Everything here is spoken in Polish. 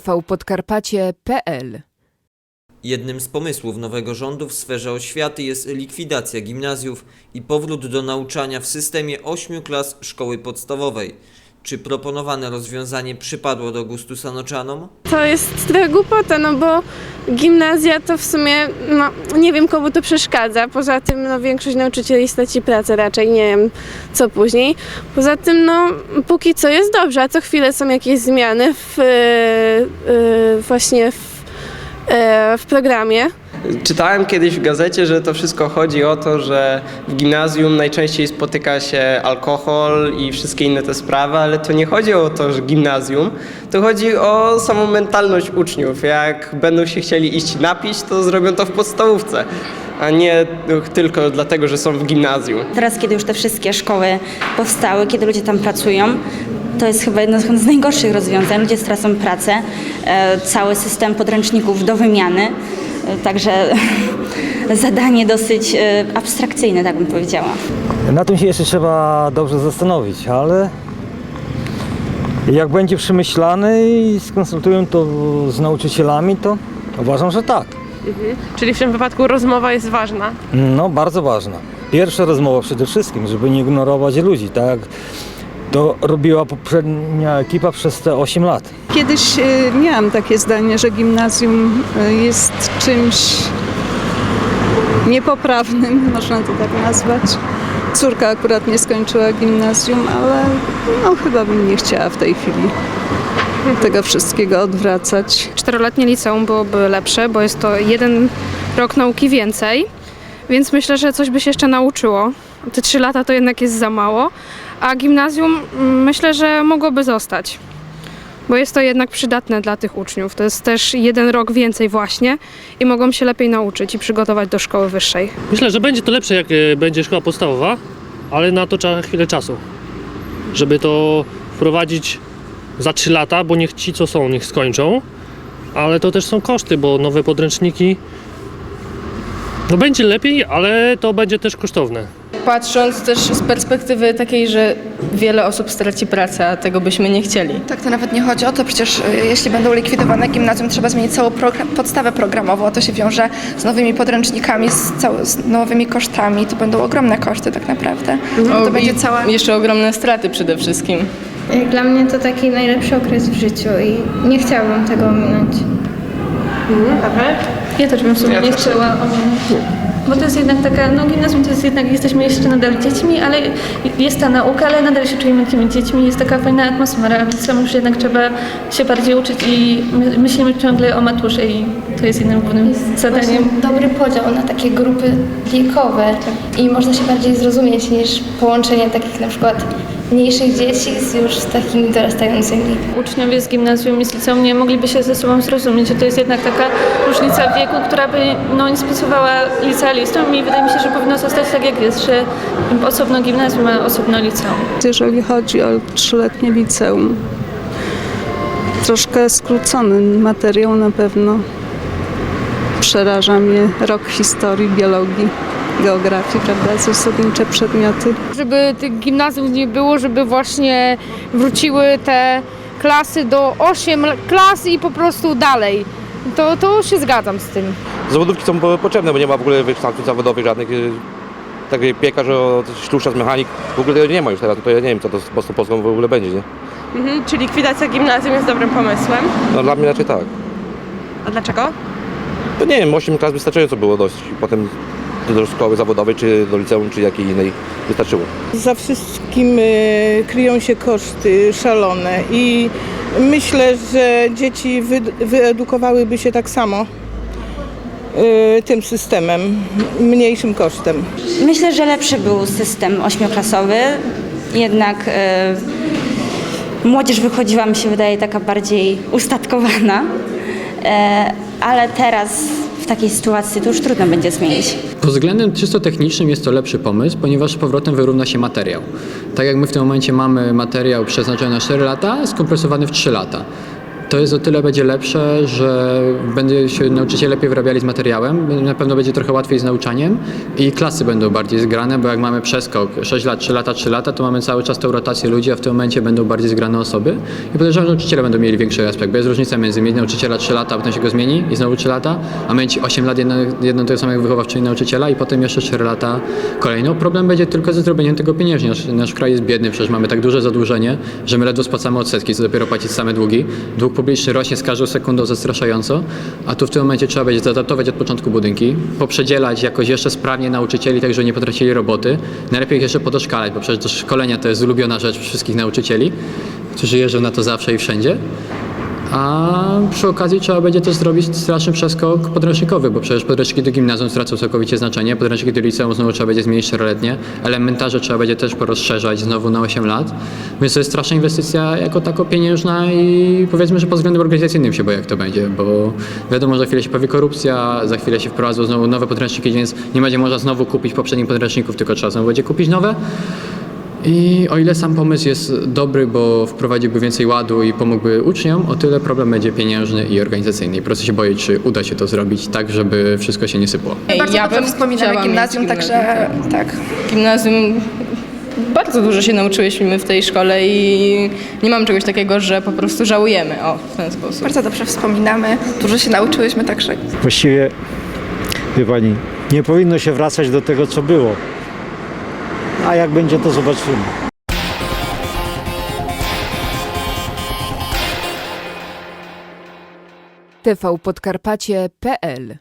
tvpodkarpacie.pl Jednym z pomysłów nowego rządu w sferze oświaty jest likwidacja gimnazjów i powrót do nauczania w systemie ośmiu klas szkoły podstawowej. Czy proponowane rozwiązanie przypadło do gustu sanoczanom? To jest trochę głupota, no bo gimnazja to w sumie, no nie wiem komu to przeszkadza. Poza tym no, większość nauczycieli straci pracę raczej, nie wiem co później. Poza tym no póki co jest dobrze, a co chwilę są jakieś zmiany w, yy, yy, właśnie w, yy, w programie. Czytałem kiedyś w gazecie, że to wszystko chodzi o to, że w gimnazjum najczęściej spotyka się alkohol i wszystkie inne te sprawy, ale to nie chodzi o to, że gimnazjum, to chodzi o samą mentalność uczniów. Jak będą się chcieli iść napić, to zrobią to w podstawówce, a nie tylko dlatego, że są w gimnazjum. Teraz, kiedy już te wszystkie szkoły powstały, kiedy ludzie tam pracują, to jest chyba jedno z najgorszych rozwiązań. Ludzie stracą pracę, e, cały system podręczników do wymiany. Także zadanie dosyć e, abstrakcyjne, tak bym powiedziała. Na tym się jeszcze trzeba dobrze zastanowić, ale jak będzie przemyślane i skonsultują to z nauczycielami, to uważam, że tak. Czyli w tym wypadku rozmowa jest ważna. No, bardzo ważna. Pierwsza rozmowa przede wszystkim, żeby nie ignorować ludzi, tak jak to robiła poprzednia ekipa przez te 8 lat. Kiedyś y, miałam takie zdanie, że gimnazjum y, jest czymś niepoprawnym, można to tak nazwać. Córka akurat nie skończyła gimnazjum, ale no, chyba bym nie chciała w tej chwili tego wszystkiego odwracać. Czteroletnie liceum byłoby lepsze, bo jest to jeden rok nauki więcej, więc myślę, że coś by się jeszcze nauczyło. Te trzy lata to jednak jest za mało, a gimnazjum mm, myślę, że mogłoby zostać, bo jest to jednak przydatne dla tych uczniów. To jest też jeden rok więcej właśnie i mogą się lepiej nauczyć i przygotować do szkoły wyższej. Myślę, że będzie to lepsze, jak e, będzie szkoła podstawowa, ale na to trzeba chwilę czasu, żeby to wprowadzić za 3 lata, bo niech ci, co są, niech skończą, ale to też są koszty, bo nowe podręczniki. No będzie lepiej, ale to będzie też kosztowne. Patrząc też z perspektywy takiej, że wiele osób straci pracę, a tego byśmy nie chcieli. Tak, to nawet nie chodzi o to, przecież y, jeśli będą likwidowane gimnazjum, trzeba zmienić całą program, podstawę programową, a to się wiąże z nowymi podręcznikami, z, cał, z nowymi kosztami, to będą ogromne koszty tak naprawdę. No, to będzie i cała... Jeszcze ogromne straty przede wszystkim. Dla mnie to taki najlepszy okres w życiu i nie chciałabym tego ominąć. Ja też bym w sumie nie chciała ominąć. Bo to jest jednak taka, no gimnazjum to jest jednak, jesteśmy jeszcze nadal dziećmi, ale jest ta nauka, ale nadal się czujemy tymi dziećmi, jest taka fajna atmosfera, więc tam już jednak trzeba się bardziej uczyć i my, myślimy ciągle o maturze i to jest jednym głównym zadaniem. Dobry podział na takie grupy wiekowe i można się bardziej zrozumieć niż połączenie takich na przykład mniejszych dzieci z już z takimi dorastającymi. Uczniowie z gimnazjum i z liceum nie mogliby się ze sobą zrozumieć, że to jest jednak taka różnica wieku, która by no, nie spisywała licealistom i wydaje mi się, że powinno zostać tak jak jest, że osobno gimnazjum, a osobno liceum. Jeżeli chodzi o trzyletnie liceum, troszkę skrócony materiał na pewno. Przeraża mnie rok historii, biologii, geografii, prawda, zasadnicze przedmioty. Żeby tych gimnazjów nie było, żeby właśnie wróciły te klasy do 8 klas i po prostu dalej. To, to się zgadzam z tym. Zawodówki są po- potrzebne, bo nie ma w ogóle wykształceń zawodowych żadnych. y, Tak jak piekarz, ślusarz, mechanik, w ogóle tego nie ma już teraz, to ja nie wiem co to z Polską Polską w ogóle będzie, nie? Mhm, czyli likwidacja gimnazjum jest dobrym pomysłem. No dla mnie raczej tak. A dlaczego? To nie wiem, 8 klas wystarczająco było dość i potem do szkoły zawodowej, czy do liceum, czy jakiej innej wystarczyło. Za wszystkim y, kryją się koszty szalone i myślę, że dzieci wy, wyedukowałyby się tak samo y, tym systemem, mniejszym kosztem. Myślę, że lepszy był system ośmioklasowy, jednak e, młodzież wychodziła, mi się wydaje, taka bardziej ustatkowana, e, ale teraz takiej sytuacji to już trudno będzie zmienić. Pod względem czysto technicznym jest to lepszy pomysł, ponieważ z powrotem wyrówna się materiał. Tak jak my w tym momencie mamy materiał przeznaczony na 4 lata, skompresowany w 3 lata. To jest o tyle będzie lepsze, że będą się nauczyciele lepiej wyrabiali z materiałem, na pewno będzie trochę łatwiej z nauczaniem i klasy będą bardziej zgrane, bo jak mamy przeskok 6 lat, 3 lata, 3 lata, to mamy cały czas tą rotację ludzi, a w tym momencie będą bardziej zgrane osoby i podejrzewam, że nauczyciele będą mieli większy respekt, bo jest różnica między mieć nauczyciela 3 lata, a potem się go zmieni i znowu 3 lata, a mieć 8 lat jedną tego samego wychowawczyni nauczyciela i potem jeszcze 4 lata kolejną. Problem będzie tylko ze zrobieniem tego pieniężnie. Nasz, nasz kraj jest biedny, przecież mamy tak duże zadłużenie, że my ledwo spłacamy odsetki, co dopiero płacić same długi. Dług publiczny rośnie z każdą sekundą zastraszająco, a tu w tym momencie trzeba będzie zaadaptować od początku budynki, poprzedzielać jakoś jeszcze sprawnie nauczycieli, tak żeby nie potracili roboty. Najlepiej ich jeszcze podoszkalać, bo przecież to szkolenia to jest ulubiona rzecz wszystkich nauczycieli, którzy jeżdżą na to zawsze i wszędzie. A przy okazji trzeba będzie też zrobić straszny przeskok podręcznikowy, bo przecież podręczniki do gimnazjum stracą całkowicie znaczenie, podręczniki do liceum znowu trzeba będzie zmienić czteroletnie, elementarze trzeba będzie też porozszerzać znowu na 8 lat, więc to jest straszna inwestycja jako tako pieniężna i powiedzmy, że pod względem organizacyjnym się boję jak to będzie, bo wiadomo, że za chwilę się pojawi korupcja, za chwilę się wprowadzą znowu nowe podręczniki, więc nie będzie można znowu kupić poprzednich podręczników, tylko trzeba znowu będzie kupić nowe. I o ile sam pomysł jest dobry, bo wprowadziłby więcej ładu i pomógłby uczniom, o tyle problem będzie pieniężny i organizacyjny. I po prostu się boję, czy uda się to zrobić tak, żeby wszystko się nie sypło. Bardzo ja dobrze bym wspominamy gimnazjum, także tak. Gimnazjum bardzo dużo się nauczyłyśmy w tej szkole i nie mam czegoś takiego, że po prostu żałujemy. O, w ten sposób. Bardzo dobrze wspominamy, dużo się nauczyłyśmy, także Właściwie, wie pani, nie powinno się wracać do tego, co było. A jak będzie, to zobaczymy. tvpodkarpacie.pl